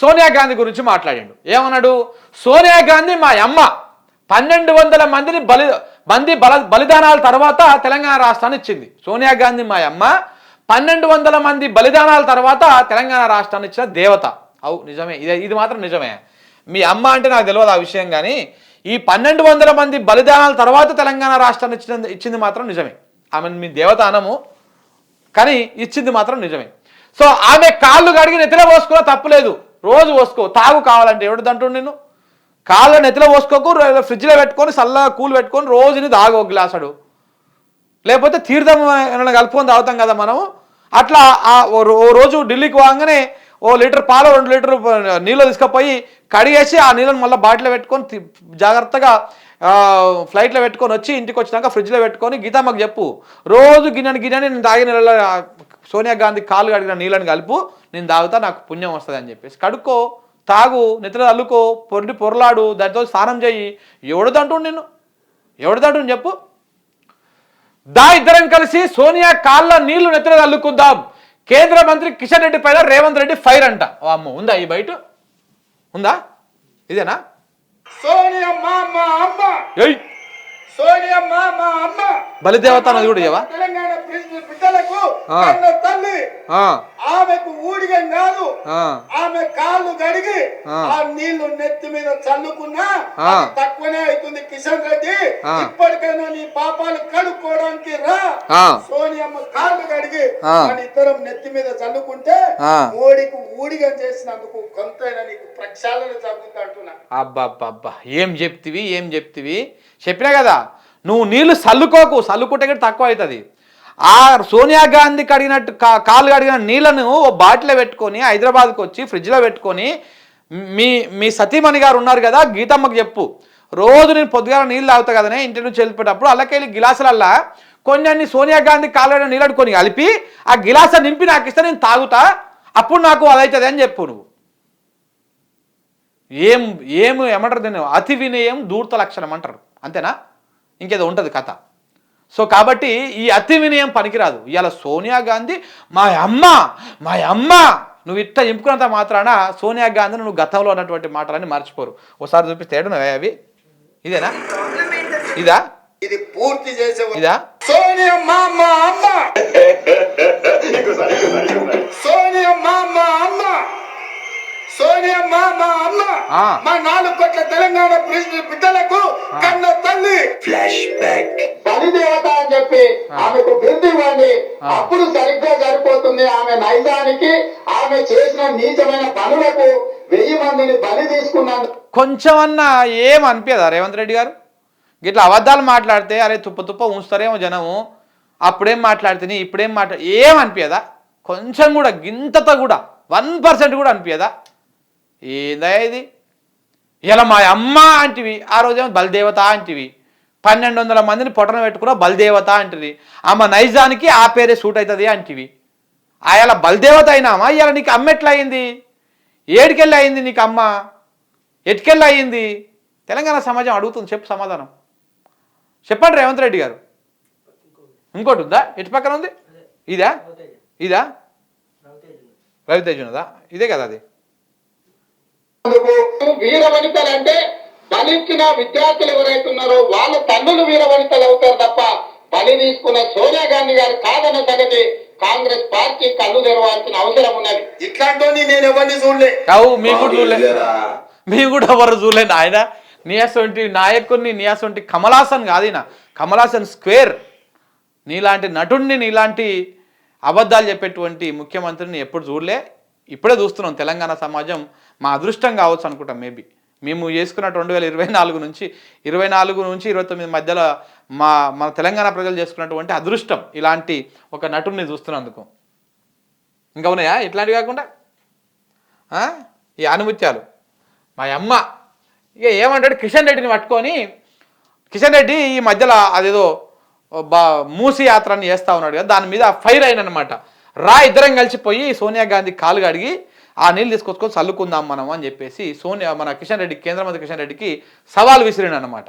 సోనియా గాంధీ గురించి మాట్లాడాడు. ఏమన్నాడు? సోనియా గాంధీ మా అమ్మ. పన్నెండు వందల మందిని బలి మంది బల బలిదానాల తర్వాత తెలంగాణ రాష్ట్రాన్ని ఇచ్చింది. సోనియా గాంధీ మా అమ్మ. పన్నెండు వందల మంది బలిదానాల తర్వాత తెలంగాణ రాష్ట్రాన్ని ఇచ్చిన దేవత. అవు నిజమే. ఇది ఇది మాత్రం నిజమే. మీ అమ్మ అంటే నాకు తెలియదు ఆ విషయం కానీ ఈ పన్నెండు వందల మంది బలిదానాల తర్వాత తెలంగాణ రాష్ట్రాన్ని ఇచ్చిన ఇచ్చింది మాత్రం నిజమే. ఆమె మీ దేవత అనము కానీ ఇచ్చింది మాత్రం నిజమే. సో ఆమె కాళ్ళు కడిగి నెత్తిలో పోసుకో తప్పులేదు రోజు పోసుకో తాగు కావాలంటే ఎవడు దంటుండు నేను కాళ్ళ నెత్తిలో పోసుకోకు ఫ్రిడ్జ్లో పెట్టుకొని చల్లగా కూల్ పెట్టుకొని రోజుని తాగు ఒక గ్లాసుడు లేకపోతే తీర్థం ఏమైనా కలుపుకొని తాగుతాం కదా మనం అట్లా ఆ ఓ రో- ఓ రోజు ఢిల్లీకి పోగానే ఓ లీటర్ పాలు రెండు లీటర్ నీళ్ళు తీసుకుపోయి కడిగేసి ఆ నీళ్ళని మళ్ళీ బాటిలో పెట్టుకొని జాగ్రత్తగా ఫ్లైట్లో పెట్టుకొని వచ్చి ఇంటికి వచ్చినాక ఫ్రిడ్జ్లో పెట్టుకొని గీతమ్మకు చెప్పు. రోజు గిన్నెని గిన్నెని నేను తాగిన నీళ్ళ సోనియా గాంధీ కాలు కడిగిన నీళ్ళని కలుపు నేను తాగుతా నాకు పుణ్యం వస్తుంది అని చెప్పేసి. కడుక్కో తాగు నెత్తిలో అల్లుకో పొండి పొరలాడు దాంతో స్నానం చెయ్యి ఎవడుదంటుండు నిన్ను? ఎవడుదంటుండు చెప్పు? దా ఇద్దరం కలిసి సోనియా కాళ్ళ నీళ్ళు నెత్తిన అల్లుకుందాం కేంద్ర మంత్రి కిషన్ రెడ్డి పైన రేవంత్ రెడ్డి ఫైర్ అంట. అమ్మ ఉందా ఈ బయట? ఉందా? ఇదేనా? బలిదేవత అన్నది కూడా? తెలంగాణ బిడ్డలకు ఆమెకు ఊడిగం కాదు. ఆమె కాళ్ళు గడిగి ఆ. నీళ్ళు నెత్తి మీద చల్లుకున్నా తక్కువనే అవుతుంది కిషన్ రెడ్డి. ఇప్పటికైనా నీ పాపాలు కడుక్కోవడానికి రా. సోనియమ్మ కాళ్ళు గడిగి ఆ. మన ఇద్దరం నెత్తి మీద చల్లుకుంటే. మోడీకి ఊడిగం చేసినందుకు కొంతైనా నీకు ప్రక్షాళన జరుగుతుంది అంటున్నా. అబ్బబ్బబ్బా. ఏం చెప్తివి? ఏం చెప్తివి? చెప్పినా కదా నువ్వు నీళ్ళు సల్లుకోకు సల్లుకుంటే కూడా తక్కువ అవుతుంది. ఆ సోనియా గాంధీ కడిగినట్టు కా- కాలు కడిగిన నీళ్ళను ఓ బాటిలో పెట్టుకొని హైదరాబాద్కి వచ్చి ఫ్రిడ్జ్లో పెట్టుకొని మీ మీ సతీమణి గారు ఉన్నారు కదా గీతమ్మకి చెప్పు. రోజు నేను పొద్దుగాల నీళ్ళు తాగుతా కదనే ఇంటి నుంచి వెళ్ళిపోయేటప్పుడు అలాకెళ్ళి గిలాసులల్లా కొన్ని అన్ని సోనియా గాంధీ కాలు నీళ్ళడుకొని కలిపి ఆ గిలాస నింపి నాకు ఇస్తే నేను తాగుతా అప్పుడు నాకు అదవుతుంది అని చెప్పు నువ్వు. ఏం ఏం ఏమంటారు దీన్ని? అతి వినయం దూర్త లక్షణం అంటారు. అంతేనా? ఇంకేదో ఉంటుంది కథ. సో కాబట్టి ఈ అతి వినయం పనికిరాదు. ఇవాళ సోనియా గాంధీ మా అమ్మ మా అమ్మ నువ్వు ఇట్ట ఇంపుకున్నంత మాత్రాన సోనియా గాంధీ నువ్వు గతంలో ఉన్నటువంటి మాటలన్నీ మర్చిపోరు. ఒకసారి చూపిస్తే ఏడున్నావే అవి? ఇదేనా? ఇదా? ఇది పూర్తి చేసే ఇదా? సోనియమ్మ మా అమ్మ. సోనియమ్మ మా అమ్మ. సోనియమ్మ మా అమ్మ ఆ. మా నాలుగు కోట్ల తెలంగాణ ప్రజల బిడ్డలకు కన్న తల్లి. ఫ్లాష్ బ్యాక్ బలిదేవత అని చెప్పి ఆమెకు బిరుదు ఇవ్వండి. ఆ. అప్పుడు సరిగ్గా సరిపోతుంది ఆమె నైజానికి ఆమె చేసిన నీచమైన పనులకు వెయ్యి మందిని బలి తీసుకున్నందుకు కొంచెమన్నా ఏం అనిపించదా రేవంత్ రెడ్డి గారు? గిట్లా అబద్ధాలు మాట్లాడితే అరే తుప్ప తుప్ప ఉంచుతారేమో జనము. అప్పుడేం మాట్లాడితే ఇప్పుడేం మాట్లా ఏం అనిపించదా కొంచెం కూడా గింతతో కూడా వన్ పర్సెంట్ కూడా అనిపించదా ఏందా ఇది? ఇలా మా అమ్మ అంటివి ఆ రోజేమో బలిదేవత అంటివి. పన్నెండు వందల మందిని పొట్టన పెట్టుకున్న బలిదేవత అంటివి ఆమె నైజానికి ఆ పేరే సూట్ అవుతుంది అంటివి. ఆయన బలిదేవత అయినామా? ఇలా నీకు అమ్మ ఎట్లా అయింది ఏడికెళ్ళి అయింది నీకు అమ్మ? ఎటుకెళ్ళి అయ్యింది తెలంగాణ సమాజం అడుగుతుంది చెప్పు సమాధానం. చెప్పండి రేవంత్ రెడ్డి గారు. ఇంకోటి ఉందా? ఎటు పక్కన ఉంది? ఇదా? ఇదా? రవితేజ్. ఉన్నదా ఇదే కదా అది. వీర వనితలు అంటే బలిచ్చిన విద్యార్థులు ఎవరైతే ఉన్నారో వాళ్ళ తల్లులు వీర వనితలు అవుతారు తప్ప బలి తీసుకున్న సోనియా గాంధీ గారు కాదన్న సంగతి కాంగ్రెస్ పార్టీ కళ్ళు తెరవాల్సిన అవసరం ఉన్నది. ఇట్లాంటి నేను ఎవరిని చూడలే. మీకు కూడా కూడా ఎవరు చూడలేదు ఆయన నియాసొంటి నాయకుడిని నియాసొంటి కమలాసన్ కాదు కమలాసన్ స్క్వేర్. నీలాంటి నటుడిని నీలాంటి అబద్ధాలు చెప్పేటువంటి ముఖ్యమంత్రిని ఎప్పుడు చూడలే. ఇప్పుడే చూస్తున్నాం తెలంగాణ సమాజం మా అదృష్టం కావచ్చు అనుకుంటాం మేబీ మేము చేసుకున్న రెండు వేల ఇరవై నాలుగు నుంచి ఇరవై నాలుగు నుంచి ఇరవై తొమ్మిది మధ్యలో మా మన తెలంగాణ ప్రజలు చేసుకున్నటువంటి అదృష్టం ఇలాంటి ఒక నటుడిని చూస్తున్నందుకు. ఇంకా ఉన్నాయా? ఇట్లాంటివి కాకుండా? ఈ ఆనుముత్యాలు. మా అమ్మ. ఇక ఏమంటాడు? కిషన్ రెడ్డిని పట్టుకొని కిషన్ రెడ్డి ఈ మధ్యలో అదేదో బా మూసి యాత్రని చేస్తా ఉన్నాడు కదా దాని మీద ఫైర్ అయినమాట రా ఇద్దరం కలిసిపోయి సోనియా గాంధీ కాలు కడిగి ఆ నీళ్ళు తీసుకొచ్చుకొని చల్లుకుందాం మనం అని చెప్పేసి సోనియా మన కిషన్ రెడ్డి కేంద్ర మంత్రి కిషన్ రెడ్డికి సవాల్ విసిరిండు అనమాట